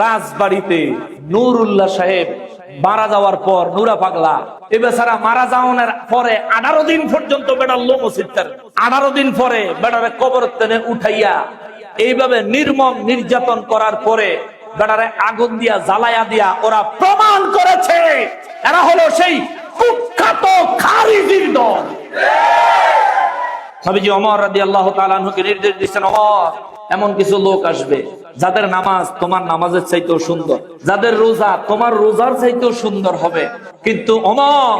রাজবাড়িতে নুরুল্লাহ সাহেব মারা যাওয়ার পর নুরা পাগলা। এ বেচারা মারা যাওয়ার পরে আঠারো দিন পর্যন্ত বেড়ার লোম সিদ্ধার আঠারো দিন পরে বেড়ারে কবর টেনে উঠাইয়া এইভাবে নির্মম নির্যাতন করার পরে বেড়ারে আগুন দিয়া, জ্বালায়া দিয়া ওরা প্রমাণ করেছে, এরা হলো সেই কুখ্যাত খারিজির দল। স্বামীজি অমর রাদি আল্লাহ তালানহুকে নির্দেশ দিচ্ছেন, অমর, এমন কিছু লোক আসবে যাদের নামাজ তোমার নামাজের চাইতেও সুন্দর, যাদের রোজা তোমার রোজার চাইতেও সুন্দর হবে। কিন্তু অমর,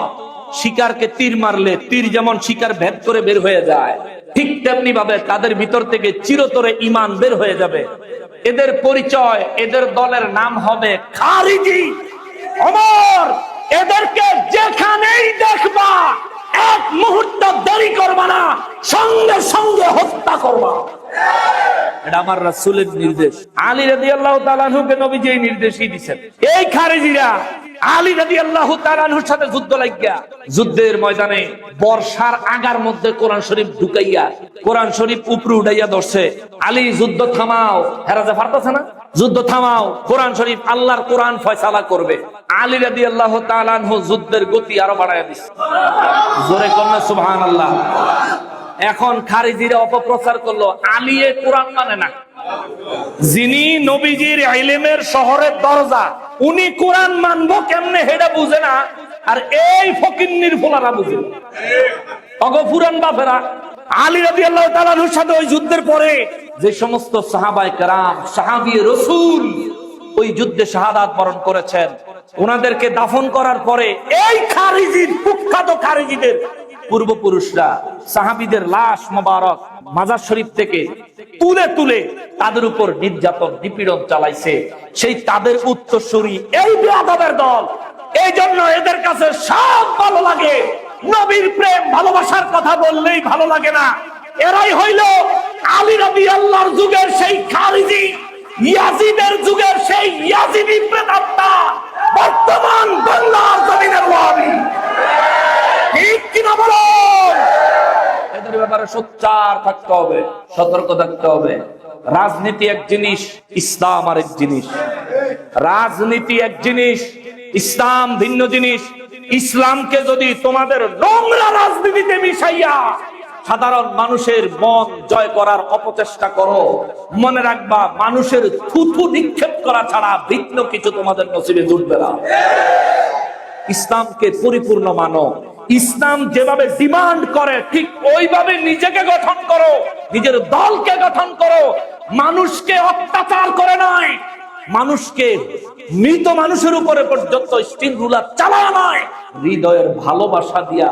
শিকারকে তীর মারলে তীর যেমন শিকার ভেদ করে বের হয়ে যায়, ঠিক তেমনি ভাবে তাদের ভিতর থেকে চিরতরে ইমান বের হয়ে যাবে। এদের পরিচয়, এদের দলের নাম হবে খারিজি। অমর, এদেরকে যেখানেই দেখবা, এক মুহূর্ত দেরি করবা না, সঙ্গে সঙ্গে হত্যা করবা। এটা আমার রাসূলের নির্দেশ। আলী রাদিয়াল্লাহু তাআলা আনহুকে নবীজি এই নির্দেশই দিবেন এই খারেজিরা আলী রাদিয়াল্লাহু তাআলা আনহুর সাথে যুদ্ধ লাগিয়া যুদ্ধের ময়দানে বর্ষার আগার মধ্যে কোরআন শরীফ ঢুকাইয়া, কোরআন শরীফ উপরে উঠাইয়া ধরছে। আলী, যুদ্ধ থামাও। হেরা যে পারতাছে না? যুদ্ধ থামাও। কোরআন শরীফ আল্লাহর কোরআন ফয়সালা করবে। আলী রাদিয়াল্লাহু তাআলা আনহু যুদ্ধের গতি আরও বাড়ায় দিছে। জোরে কন্যা সুবহানাল্লাহ। এখন খারিজিরা অপপ্রচার করল। আলিয়ে কোরআন মানে না। যিনি নবীজির ইলমের শহরের দরজা, উনি কোরআন মানবো কেমনে হেডা বুঝে না? আর এই ফকিন্নির ফোলারা বুঝে। অগফুরান বাপেরা, আলী রাজি আল্লাহ তালার সাথে ওই যুদ্ধের পরে যে সমস্ত সাহাবাই কারাম, সাহাবি রসুল ওই যুদ্ধে শাহাদাত বরণ করেছেন। ওনাদেরকে দাফন করার পরে এই খারিজির, কুখ্যাত খারিজিদের পূর্বপুরুষরা, সাহাবিদের লাশ মোবারক মাজার শরীফ থেকে তুলে তুলে তাদের উপর নির্যাতন, নিপীড়ন চালাইছে। সেই তাদের উত্তরসূরি এই বেয়াদবের দল। এই জন্য এদের কাছে সব ভালো লাগে। নবীর প্রেম, ভালোবাসার কথা বললেই ভালো লাগে না। এরাই হইল আলী রবি আল্লাহর যুগের সেই খারিজি, ইয়াজিদের যুগের সেই ইয়াজিদি প্রেতাত্মা, বর্তমান বাংলার জমিনের ওয়াবি ঠিক কিনা বলুন? এদের ব্যাপারে সোচ্চার থাকতে হবে, সতর্ক থাকতে হবে। রাজনীতি এক জিনিস, ইসলাম আরেক জিনিস। রাজনীতি এক জিনিস, ইসলাম ভিন্ন জিনিস। ইসলামকে যদি তোমাদের নোংরা রাজনীতিতে মিশাইয়া সাধারণ মানুষের মন জয় করার অপচেষ্টা করো, মনে রাখবা মানুষের থুথু নিক্ষেপ করা ছাড়া ভিন্ন কিছু তোমাদের নসিবে জুটবে না। ইসলামকে পরিপূর্ণ মানো। ইসলাম যেভাবে ডিমান্ড করে, ঠিক ওইভাবে নিজেকে গঠন করো, নিজের দলকে গঠন করো। মানুষকে অত্যাচার করে নয়, মানুষকে মৃত মানুষের উপরে পর্যন্ত স্টিল রুলার চালা নয়। হৃদয়ের ভালোবাসা দিয়া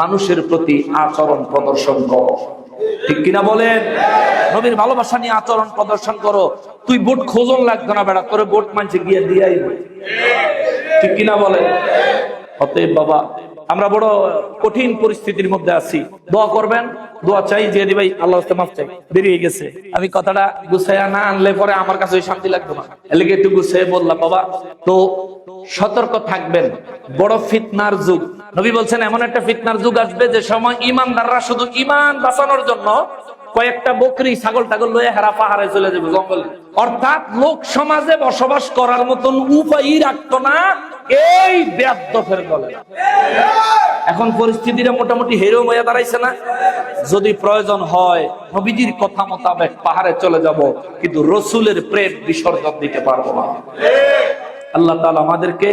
মানুষের প্রতি আচরণ প্রদর্শন করো। ঠিক কিনা বলেন? নবীর ভালোবাসা নিয়ে আচরণ প্রদর্শন করো। তুই বোট খোঁজন লাগতো না বেড়া, তোরে বোট মানছে গিয়ে দিয়াই ঠিক কিনা বলেন? অতএব বাবা আমরা বড় কঠিন পরিস্থিতির মধ্যে আছি। দোয়া করবেন, দোয়া চাই, যে ভাই, আল্লাহ মাফ চাই। বেরিয়ে গেছে। আমি কথাটা গুছাইয়া না আনলে পরে আমার কাছে শান্তি লাগবে না। এলাকে একটু গুছাই বললাম, বাবা। তো সতর্ক থাকবেন। বড় ফিতনার যুগ। নবী বলছেন, এমন একটা ফিতনার যুগ আসবে যে সময় ইমানদাররা শুধু ইমান বাঁচানোর জন্য কয়েকটা বকরি ছাগল টাগল লয়ে হেরা পাহাড়ে চলে যাবে জঙ্গলে। অর্থাৎ লোক সমাজে বসবাস করার মতন উপায়ই রাখতো না এই বেদ্যফের দলে। এখন পরিস্থিতিটা মোটামুটি হেরো হয়ে দাঁড়াইছে না। যদি প্রয়োজন হয়, নবীজির কথা মোতাবেক পাহাড়ে চলে যাব, কিন্তু রসুলের প্রেম বিসর্জন দিতে পারব না। আল্লাহ তালা আমাদেরকে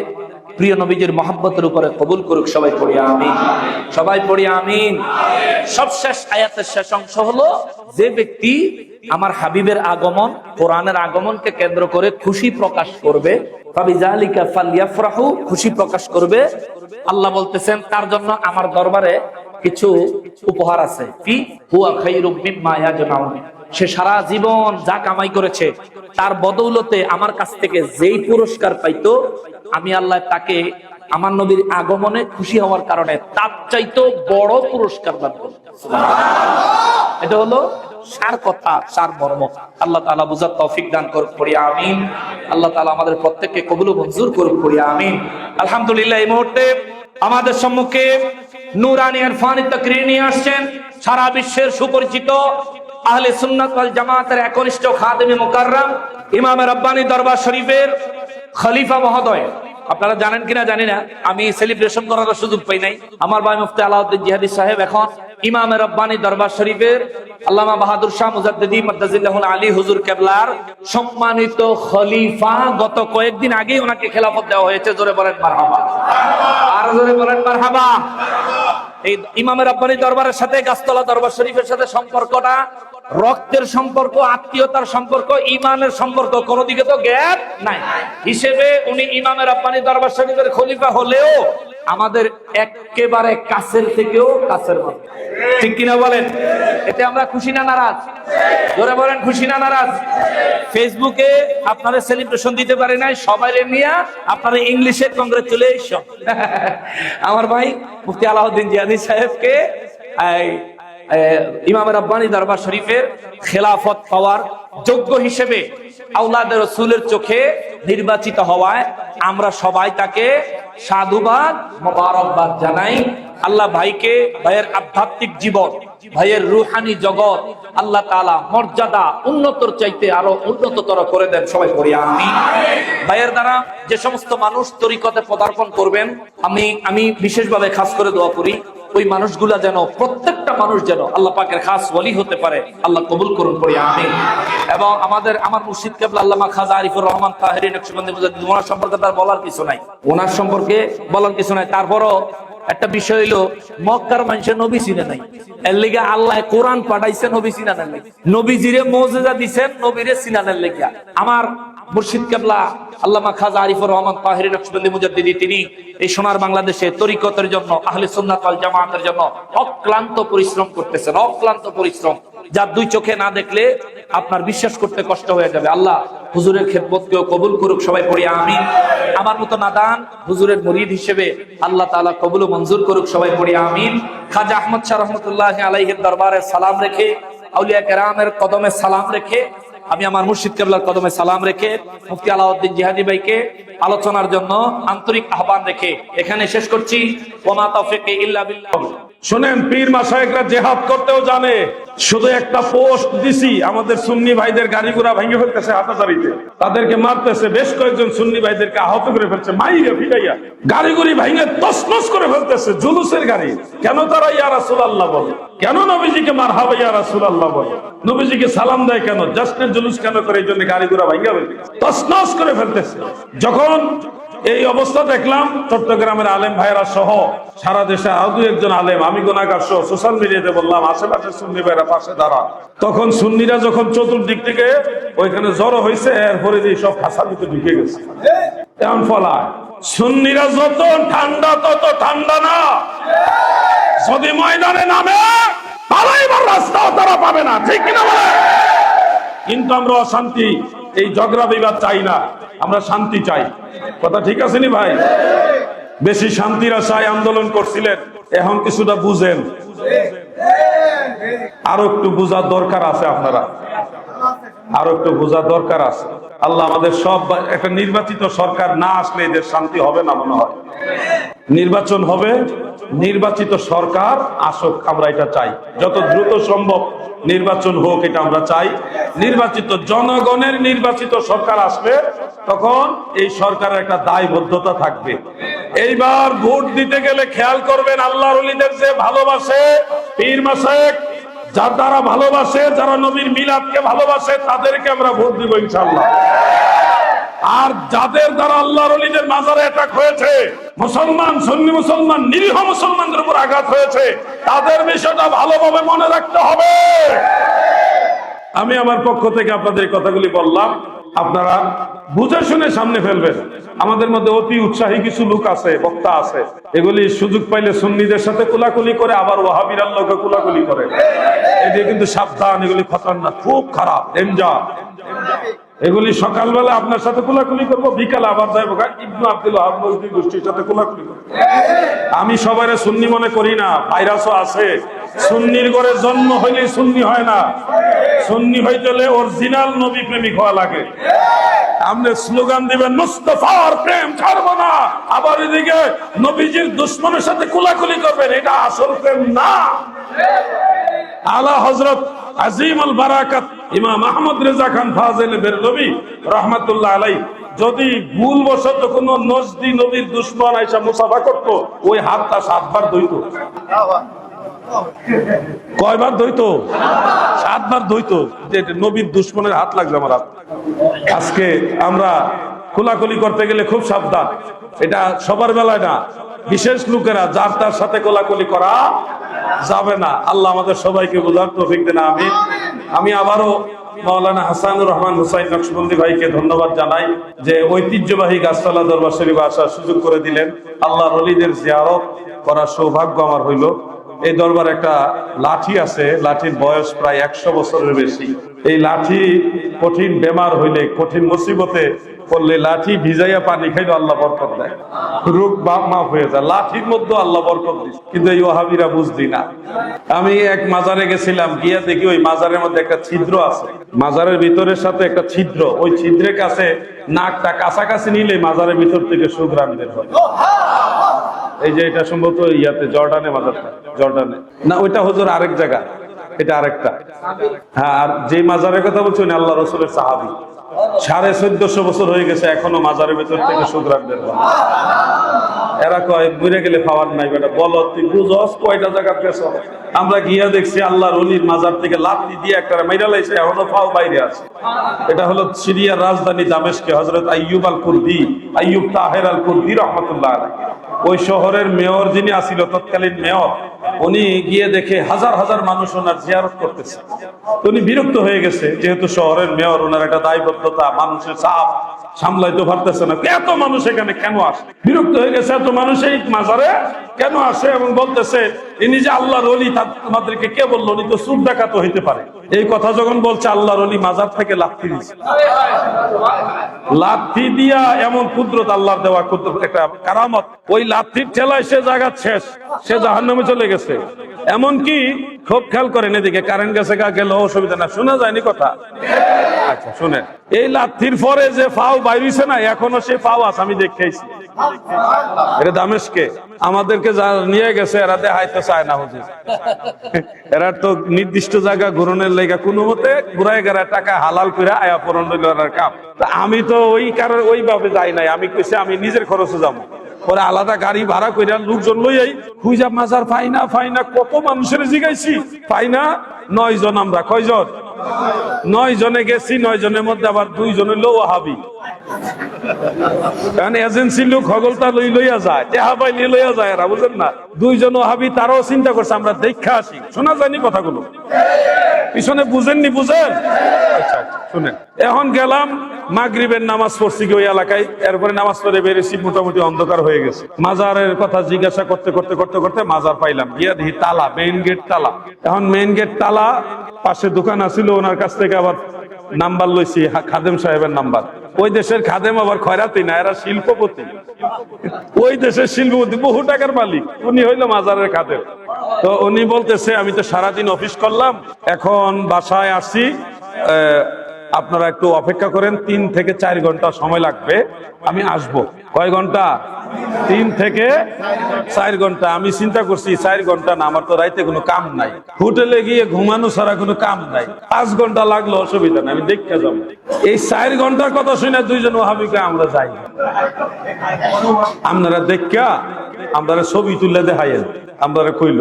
প্রিয় নবীজির মহাব্বতের উপরে কবুল করুক সবাই পড়ি আমিন। সবাই পড়ি আমিন। সবশেষ আয়াতের শেষ অংশ হলো, যে ব্যক্তি আমার হাবিবের আগমন, কোরআনের আগমনকে কেন্দ্র করে খুশি প্রকাশ করবে খুশি প্রকাশ করবে। আল্লাহ বলতেছেন, তার জন্য আমার দরবারে কিছু উপহার আছে। কি? হুয়া খাই খাইরুম মায়া ইয়াজমাউন। সে সারা জীবন যা কামাই করেছে, তার বদৌলতে আমার কাছ থেকে যেই পুরস্কার পাইতো, আমি আল্লাহ তাকে আমার নবীর আগমনে খুশি হওয়ার কারণে তার চাইতেও বড় পুরস্কার দান এটা হলো সার কথা, সার মর্ম। আল্লাহ তাআলা বুঝার তৌফিক দান পড়ি আমিন। আল্লাহ তাআলা আমাদের প্রত্যেককে কবুল মঞ্জুর করুক, পড়ি আমিন। আলহামদুলিল্লাহ, এই মুহূর্তে আমাদের সম্মুখে নুরানি ইরফানি তাকরীর নিয়ে আসছেন। সারা বিশ্বের সুপরিচিত আহলে সুন্নাত ওয়াল জামাতের একনিষ্ঠ খাদেমে মুকাররম, ইমাম রব্বানি দরবার শরীফের খলিফা মহোদয়। আপনারা জানেন কিনা জানি না, আমি সেলিব্রেশন করার সুযোগ পাই নাই। আমার ভাই মুফতি আলাউদ্দিন জিহাদি সাহেব এখন ইমাম রব্বানি দরবার শরীফের আল্লামা বাহাদুর শাহ মুজাদ্দিদি মাদ্দাজিল্লাহুল আলী হুজুর কেবলার সম্মানিত খলিফা গত কয়েকদিন আগেই ওনাকে খেলাফত দেওয়া হয়েছে। জোরে বলেন মারহাবা। আর জোরে বলেন মারহাবা। এই ইমামের আব্বানি দরবারের সাথে, গাছতলা দরবার শরীফের সাথে সম্পর্কটা, রক্তের সম্পর্ক, আত্মীয়তার সম্পর্ক, ইমানের সম্পর্ক কোন দিকে তো গ্যাপ নাই। হিসেবে উনি ইমামের আব্বানি দরবার শরীফের খলিফা হলেও আমাদের একেবারে কাছের থেকেও কাছের মানুষ। ঠিক কিনা বলেন? এতে আমরা খুশি না নারাজ? ধরে বলেন, খুশি না নারাজ? ফেসবুকে আপনারা সেলিব্রেশন দিতে পারে নাই, সবাই নিয়ে আপনারা ইংলিশে কংগ্রেচুলেশন আমার ভাই মুফতি আলাউদ্দিন জিয়াদি সাহেবকে ইমাম রাব্বানি দরবার শরীফের খেলাফত পাওয়ার যোগ্য হিসেবে আউলাদের রসুলের চোখে নির্বাচিত হওয়ায় আমরা সবাই তাকে সাধুবাদ, মোবারকবাদ জানাই। আল্লাহ ভাইকে ভাইয়ের আধ্যাত্মিক জীবন, ভাইয়ের রুহানি জগৎ আল্লাহ তাআলা মর্যাদা উন্নতর চাইতে আরও উন্নততর করে দেন। সবাই করি আমি ভাইয়ের দ্বারা যে সমস্ত মানুষ তরিকতে পদার্পণ করবেন, আমি আমি বিশেষভাবে খাস করে দোয়া করি। ওই মানুষগুলা যেন, প্রত্যেকটা মানুষ যেন আল্লাহ পাকের খাস ওয়ালি হতে পারে। আল্লাহ কবুল করুন করি আমি এবং আমাদের, আমার মুর্শিদ কেবলা আল্লামা খাজা আরিফুর রহমান তাহেরি ওনার সম্পর্কে তার বলার কিছু নাই। ওনার সম্পর্কে বলার কিছু নাই। তারপরও একটা বিষয় হইল, মক্কার মানুষের নবী চিনে নাই। এর লিগে আল্লাহ কোরআন পাঠাইছে, নবী চিনানের লেগে নবীজিরে মৌজেজা দিছেন, নবীরে চিনানের লেগে আমার মুর্শিদ কেবলা, আল্লামা খাজা আরিফুর রহমান তাহিরি নকশবন্দি মুজাদ্দিদি, তিনি এই সোনার বাংলাদেশে তরিকতের জন্য, আহলে সুন্নাত ওয়াল জামাতের জন্য অক্লান্ত পরিশ্রম করতেছেন, অক্লান্ত পরিশ্রম। যার দুই চোখে না দেখলে আপনার বিশ্বাস করতে কষ্ট হয়ে যাবে। আল্লাহ হুজুরের খেদমতকেও কবুল করুক সবাই পড়ি আমি আমার মতো নাদান হুজুরের মুরিদ হিসেবে আল্লাহ তাআলা কবুল মঞ্জুর করুক সবাই পড়ি, আমিন। খাজা আহমদ শাহ রহমতুল্লাহ আলাইহির দরবারে সালাম রেখে, আউলিয়া কেরামের কদমে সালাম রেখে আমি আমার মুর্শিদ কেবলার কদমে সালাম রেখে, মুফতি আলাউদ্দিন জিহাদি ভাইকে আলোচনার জন্য আন্তরিক আহ্বান রেখে এখানে শেষ করছি। ওমা তফিক ইল্লা বিল্লাহ। শোনেন, পীর মাসায়েকরা জেহাদ করতেও জানে, শুধু একটা পোস্ট দিছি, আমাদের সুন্নি ভাইদের গাড়ি ঘোড়া ভেঙে ফেলতেছে হাতাচারিতে তাদেরকে মারতেছে, বেশ কয়েকজন সুন্নি ভাইদেরকে আহত করে ফেলছে, মাইয়া ফিরাইয়া গাড়ি গুড়ি ভেঙে তসনস করে ফেলতেছে, জুলুসের গাড়ি। কেন তারা ইয়া রাসুল আল্লাহ বলে? কেন নবীজিকে মার হাবে ইয়া রাসুল আল্লাহ বলে? নবীজিকে সালাম দেয় কেন? জাস্টের জুলুস কেন করে এই জন্য গাড়ি ঘোড়া ভেঙে ফেলতেছে? তসনস করে ফেলতেছে। যখন এই অবস্থা দেখলাম, চট্টগ্রামের আলেম ভাইরা সহ সারা দেশে আরও দু একজন আলেম। আমি গোনাগার সহ সোশ্যাল মিডিয়াতে বললাম, আশেপাশে সুন্নি ভাইরা পাশে দাঁড়া তখন সুন্নিরা যখন চতুর্দিক থেকে ওইখানে জড়ো হয়েছে এরপরে দিয়ে সব ফাঁসালিতে ঢুকে গেছে। এমন ফলায়। সুন্নিরা যত ঠান্ডা, তত ঠান্ডা না। যদি ময়দানে নামে পালাইবার রাস্তাও তারা পাবে না। ঠিক কিনা বলে কিন্তু আমরা অশান্তি, এই ঝগড়া বিবাদ চাই না। আমরা শান্তি চাই। কথা ঠিক আছে নি ভাই? বেশি শান্তির আশায় আন্দোলন করছিলেন, এখন কিছুটা বুঝেন। আরও একটু বোঝার দরকার আছে আপনারা। আরও একটু বোঝার দরকার আছে। আল্লাহ আমাদের সব একটা নির্বাচিত সরকার না আসলে এদের শান্তি হবে না মনে হয়। নির্বাচন হবে, নির্বাচিত সরকার আসুক, আমরা এটা চাই। যত দ্রুত সম্ভব নির্বাচন হোক, এটা আমরা চাই। নির্বাচিত জনগণের নির্বাচিত সরকার আসবে তখন এই সরকারের একটা দায়বদ্ধতা থাকবে। এইবার ভোট দিতে গেলে খেয়াল করবেন আল্লাহর অলিদের যে ভালোবাসে, পীর মাসেক, যার দ্বারা ভালোবাসে, যারা নবীর মিলাদকে ভালোবাসে, তাদেরকে আমরা ভোট দিব ইনশাল্লাহ আর যাদের দ্বারা আল্লাহর অলিদের মাজারে অ্যাটাক হয়েছে, মুসলমান, সুন্নি মুসলমান, নিরীহ মুসলমানদের উপর আঘাত হয়েছে, তাদের বিষয়টা ভালোভাবে মনে রাখতে হবে। আমি আমার পক্ষ থেকে আপনাদের কথাগুলি বললাম। আপনারা বুঝে শুনে সামনে ফেলবেন। আমাদের মধ্যে অতি উৎসাহী কিছু লোক আছে, বক্তা আছে। এগুলি সুযোগ পাইলে সুন্নিদের সাথে কুলাকুলি করে, আবার ওয়াহাবির আল্লাহকে কুলাকুলি করে। এটি কিন্তু সাবধান, এগুলি খতরনাক, খুব খারাপ ডেঞ্জার এগুলি সকালবেলা আপনার সাথে কোলাকুলি করব, বিকালে আবার যাইবো। ইবনু আব্দুল নজরুল গোষ্ঠীর সাথে কোলাকুলি করব। আমি সবাই সুন্নি মনে করি না, ভাইরাসও আছে। সুন্নির ঘরে জন্ম হইলে সুন্নি হয় না। সুন্নি হইতে হলে অরিজিনাল নবী প্রেমিক হওয়া লাগে। আপনি স্লোগান দিবেন, মুস্তফার প্রেম ছাড়বো না। আবার এদিকে নবীজির দুশ্মনের সাথে কোলাকুলি করবেন, এটা আসল প্রেম না। আলা হজরত আজিম আল বারাকাত ইমাম আহমদ রেজা খান ফাজেল বেরলবি রহমাতুল্লাহ আলাই যদি ভুল বশত কোন নজদি নবীর দুশ্মন আইসা মুসাফা করত, ওই হাতটা সাতবার ধইত। কয়বার ধইত? সাতবার ধইত। যে নবীর দুশ্মনের হাত লাগবে আমার হাত। আজকে আমরা খোলাখুলি করতে গেলে খুব সাবধান। এটা সবার বেলায় না। বিশেষ লোকেরা যার তার সাথে কোলাকুলি করা যাবে না। আল্লাহ আমাদের সবাইকে বোঝার তৌফিক দেন আমি আমি আবারও মাওলানা হাসানুর রহমান হুসাইন নকশবন্দি ভাইকে ধন্যবাদ জানাই যে ঐতিহ্যবাহী গাছতলা দরবার শরীফ আসার সুযোগ করে দিলেন। আল্লাহ রলিদের জিয়ারত করার সৌভাগ্য আমার হইল। এই দরবার একটা লাঠি আছে, লাঠির বয়স প্রায় একশো বছরের বেশি। এই লাঠি কঠিন বেমার হইলে, কঠিন মুসিবতে পড়লে লাঠি ভিজাইয়া পানি খাইলে আল্লাহ বরকত দেয়। রোগ বাপ মাফ হয়ে যায়। লাঠির মধ্যে আল্লাহ বরকত দিচ্ছে কিন্তু এই ওহাবিরা বুঝদি না। আমি এক মাজারে গেছিলাম, গিয়া দেখি ওই মাজারের মধ্যে একটা ছিদ্র আছে। মাজারের ভিতরের সাথে একটা ছিদ্র। ওই ছিদ্রের কাছে নাকটা কাছাকাছি নিলে মাজারের ভিতর থেকে সুগ্রাম বের হয়। এই যে এটা সম্ভবত ইয়াতে জর্ডানে মাজারটা জর্ডানে। না, ওইটা হুজুর আরেক জায়গা। এটা আরেকটা। হ্যাঁ আর যে মাজারের কথা বলছি উনি আল্লাহ রসুলের সাহাবি। সাড়ে চোদ্দশো বছর হয়ে গেছে এখনও মাজারের ভেতর থেকে সুগ্রাম বের এরা কয়, মরে গেলে খাওয়ার নাই বেটা। বলো, তুই বুঝস কয়টা জায়গা পেছ আমরা গিয়া দেখছি আল্লাহর অলির মাজার থেকে লাত্তি দিয়ে একটা মাইরা লাইছে, এখনও পাও বাইরে আছে। এটা হলো সিরিয়ার রাজধানী দামেশকে হজরত আইয়ুব আল কুর্দি আইয়ুব তাহের আল কুর্দি রহমতুল্লাহ ওই শহরের মেয়র যিনি আসিল তৎকালীন মেয়র, উনি গিয়ে দেখে হাজার হাজার মানুষ ওনার জিয়ারত করতেছে। উনি বিরক্ত হয়ে গেছে, যেহেতু শহরের মেয়র ওনার একটা দায়বদ্ধতা, মানুষের চাপ সামলাইতে পারতেছে না। এত মানুষ এখানে কেন আসে? বিরক্ত হয়ে গেছে, এত মানুষ এই মাজারে কেন আসে এবং বলতেছে, ইনি যে আল্লাহর অলি তোমাদেরকে কে বলল? উনি তো সুদ ডাকাত হইতে পারে। এই কথা যখন বলছে, আল্লাহর অলি মাজার থেকে লাথি দিচ্ছে লাথি দিয়া এমন কুদরত আল্লাহর দেওয়া একটা কারামত। ওই লাথির ঠেলায় সে জায়গা শেষ, সে জাহান্নামে চলে গেছে। এমন কি খুব খেয়াল করেন এদিকে, কারেন্ট গেছে গা, গেল, অসুবিধা না শোনা যায়নি কথা? আচ্ছা শুনেন। এই লাথির পরে যে ফাও বাইরিছে না, এখনও সে ফাও আছে, আমি দেখেছি এটা দামেশকে। আমাদেরকে যা নিয়ে গেছে, এরা দেখাইতে চায় না হুজুর। এরা তো নির্দিষ্ট জায়গা ঘুরনের লেগা কোনো মতে ঘুরাই গেরা টাকা হালাল করে আয়া পূরণ হইল কাম। আমি তো ওই কারণে ওইভাবে যাই নাই। আমি কইছি, আমি নিজের খরচে যাব। পরে আলাদা গাড়ি ভাড়া কইরা লোকজন লইয়াই খুঁজা মাজার পাই না পাই না, কত মানুষের জিগাইছি। পাই না নয় জন আমরা, কয়জন? নয় জনে গেছি নয় জনের মধ্যে আবার দুই জনে লো হাবি কারণ এজেন্সির লোক হগলতা লই লইয়া যায় টেহা পাইলে লইয়া যায় এরা বুঝেন না? দুইজন হাবি তারাও চিন্তা করছে আমরা দেখা আসি। শোনা যায়নি কথাগুলো? পিছনে বুঝেননি বুঝেন? আচ্ছা আচ্ছা, শুনেন। এখন গেলাম মাগরিবের নামাজ পড়ছি ওই এলাকায়? এরপরে নামাজ পড়ে বেরিয়েছি মোটামুটি অন্ধকার হয়ে গেছে। মাজারের কথা জিজ্ঞাসা করতে করতে করতে করতে মাজার পাইলাম। গিয়া দেখি তালা মেইন গেট তালা। এখন মেইন গেট তালা পাশে দোকান আছিল, ওনার কাছ থেকে আবার নাম্বার লইছি খাদেম সাহেবের নাম্বার। ওই দেশের খাদেম আবার খয়রাতি না, এরা শিল্পপতি। ওই দেশের শিল্পপতি, বহু টাকার মালিক, উনি হইল মাজারের খাদেম। তো উনি বলতেছে, আমি তো সারাদিন অফিস করলাম, এখন বাসায় আসছি আপনারা একটু অপেক্ষা করেন, তিন থেকে চার ঘণ্টা সময় লাগবে, আমি আসব। কয় ঘণ্টা? তিন থেকে চার ঘণ্টা। আমি চিন্তা করছি, চার ঘণ্টা না, আমার তো রাইতে কোনো কাম নাই। হোটেলে গিয়ে ঘুমানো ছাড়া কোনো কাম নাই। পাঁচ ঘণ্টা লাগল, অসুবিধা নাই, আমি দেখতে যাব। এই চার ঘণ্টার কথা শুনে দুইজন ওহাবিকে আমরা যাই। আপনারা দেখা আপনারা ছবি তুলে দেখাইয়েন আমরা কইল।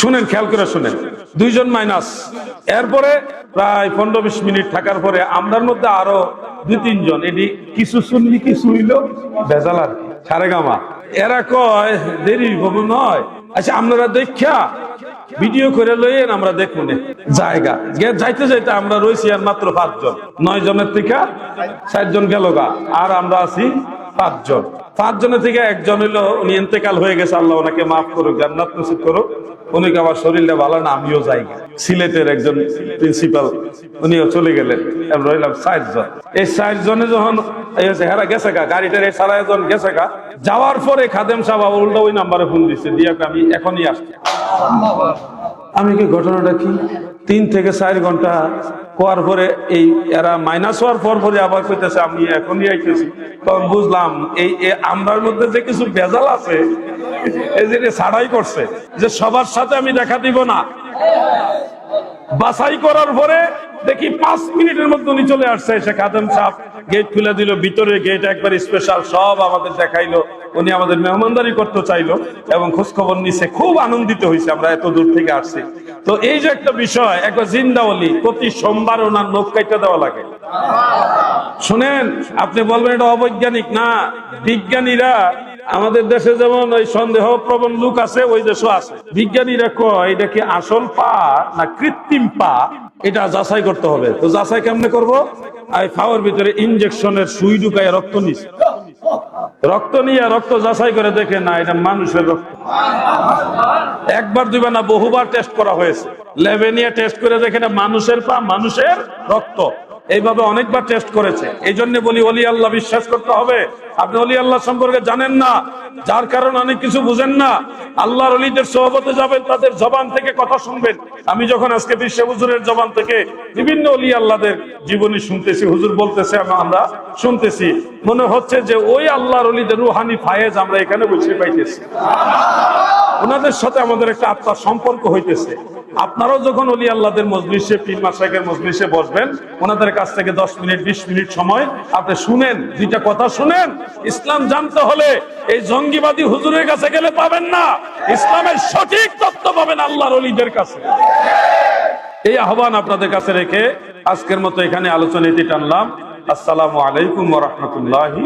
শুনেন, খেয়াল করে শুনেন। দুইজন মাইনাস এরপরে প্রায় পনেরো বিশ মিনিট থাকার পরে আমরার মধ্যে আরও দুই তিনজন। এটি কিছু শুনলি, কিছু হইল, ভেজাল আর কি। সারে গামা এরা কয়, দেরি হব নয়। আচ্ছা আপনারা দেখা ভিডিও করে লইয়েন, আমরা দেখুন জায়গা। যাইতে যাইতে আমরা রয়েছি আর মাত্র পাঁচজন। নয় জনের থেকে চারজন গেল গা। আর আমরা আছি পাঁচজন। পাঁচজনের থেকে একজন হইল উনি এতেকাল হয়ে গেছে আল্লাহ ওনাকে মাফ করুক জান্নাত নসিব করুক। উনি আমার শরীরটা ভালো না? আমিও যাই। সিলেটের একজন প্রিন্সিপাল উনিও চলে গেলেন। রইলাম ষাট জন এই ষাট জনে যখন হেরা গেছে গা গাড়িটার এই সারা জন গেছে গা। যাওয়ার পরে খাদেম সাহেব আবার উল্টা ওই নাম্বারে ফোন দিচ্ছে দিয়ে আমি এখনই আসছি। আমি কি ঘটনাটা কি? তিন থেকে চার ঘণ্টা হওয়ার পরে এই এরা মাইনাস হওয়ার পর পরে আবার কইতেছে, আমি এখনই আইতেছি। তখন বুঝলাম, এই আমরার মধ্যে যে কিছু ভেজাল আছে, এই যে ছাড়াই করছে, যে সবার সাথে আমি দেখা দিব না। বাছাই করার পরে দেখি পাঁচ মিনিটের মধ্যে উনি চলে আসছে এসে খাদেম সাহেব গেট খুলে দিল ভিতরে গেট একবার স্পেশাল সব আমাদের দেখাইলো। উনি আমাদের মেহমানদারি করতে চাইলো এবং খোঁজখবর নিছে খুব আনন্দিত হয়েছে আমরা এত দূর থেকে আসছি। তো এই যে একটা বিষয় একবার জিন্দাওয়ালি প্রতি সোমবার ওনার নখ কাইটা দেওয়া লাগে। শুনেন আপনি বলবেন এটা অবৈজ্ঞানিক না বিজ্ঞানীরা আমাদের দেশে যেমন ওই সন্দেহ প্রবণ লোক আছে, ওই দেশও আছে। বিজ্ঞানীরা কয়, এটা কি আসল পা না কৃত্রিম পা? এটা যাচাই করতে হবে। তো যাচাই কেমনে করব? এই ফাওয়ার ভিতরে ইনজেকশনের সুই ঢুকায় রক্ত নিছে রক্ত নিয়ে রক্ত যাচাই করে দেখে, না, এটা মানুষের রক্ত। একবার, দুইবার না, বহুবার টেস্ট করা হয়েছে। ল্যাবে নিয়ে টেস্ট করে দেখে না মানুষের পা, মানুষের রক্ত। এইভাবে অনেকবার টেস্ট করেছে। এই জন্য বলি, অলি আল্লাহ বিশ্বাস করতে হবে। আপনি অলি আল্লাহ সম্পর্কে জানেন না, যার কারণে অনেক কিছু বুঝেন না। আল্লাহর অলিদের সহবতে যাবেন, তাদের জবান থেকে কথা শুনবেন। আমি যখন আজকে বিশ্ব হুজুরের জবান থেকে বিভিন্ন অলি আল্লাহদের জীবনী শুনতেছি, হুজুর বলতেছে আমরা শুনতেছি। মনে হচ্ছে যে ওই আল্লাহর অলিদের রুহানি ফায়েজ আমরা এখানে বসে পাইতেছি। ওনাদের সাথে আমাদের একটা আত্মার সম্পর্ক হইতেছে। আপনারাও যখন অলি আল্লাহদের মজলিসে পীর মাসাকের মজলিসে বসবেন, ওনাদের কাছ থেকে দশ মিনিট, বিশ মিনিট সময়, আপনি শুনেন, দুইটা কথা শুনেন। ইসলাম জানতে হলে এই জঙ্গিবাদী হুজুরের কাছে গেলে পাবেন না। ইসলামের সঠিক তত্ত্ব পাবেন আল্লাহর অলিদের কাছে। এই আহ্বান আপনাদের কাছে রেখে আজকের মতো এখানে আলোচনা এটি টানলাম। আসসালামু আলাইকুম রাহমাতুল্লাহি